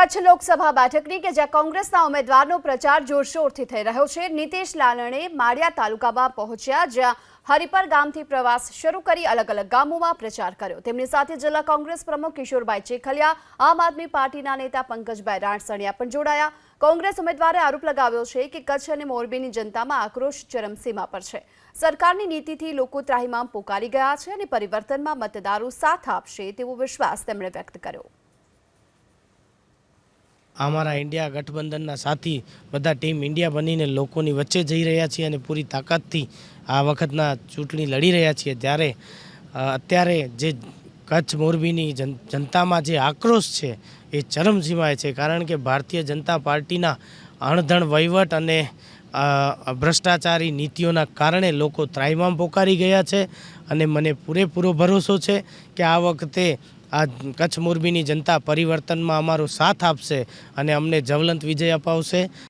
કચ્છ લોકસભા બેઠકની કે જ્યાં કોંગ્રેસના ઉમેદવારનો પ્રચાર જોરશોરથી થઈ રહ્યો છે, નીતિશ લાલણે માળિયા તાલુકામાં પહોંચ્યા, જ્યાં હરિપર ગામથી પ્રવાસ શરૂ કરી અલગ અલગ ગામોમાં પ્રચાર કર્યો. તેમની સાથે જિલ્લા કોંગ્રેસ પ્રમુખ કિશોરભાઈ ચેખલિયા, આમ આદમી પાર્ટીના નેતા પંકજભાઈ રાણસણિયા પણ જોડાયા. કોંગ્રેસ ઉમેદવારે આરોપ લગાવ્યો છે કે કચ્છ અને મોરબીની જનતામાં આક્રોશ ચરમસીમા પર છે. સરકારની નીતિથી લોકો ત્રાહિમામ પોકારી ગયા છે અને પરિવર્તનમાં મતદારો સાથ આપશે તેવો વિશ્વાસ તેમણે વ્યક્ત કર્યો. અમારા ઇન્ડિયા ગઠબંધનના સાથી બધા ટીમ ઇન્ડિયા બનીને લોકોની વચ્ચે જઈ રહ્યા છીએ અને પૂરી તાકાતથી આ વખતના ચૂંટણી લડી રહ્યા છીએ. ત્યારે અત્યારે જે કચ્છ મોરબીની જનતામાં જે આક્રોશ છે એ ચરમસીમાએ છે. કારણ કે ભારતીય જનતા પાર્ટીના અણધણ વહીવટ અને ભ્રષ્ટાચારી નીતિઓના કારણે લોકો ત્રાઈમામ પોકારી ગયા છે અને મને પૂરેપૂરો ભરોસો છે કે આ વખતે આ કચ્છ મોરબીની જનતા પરિવર્તનમાં અમારો સાથ આપશે અને અમને જવલંત વિજય અપાવશે.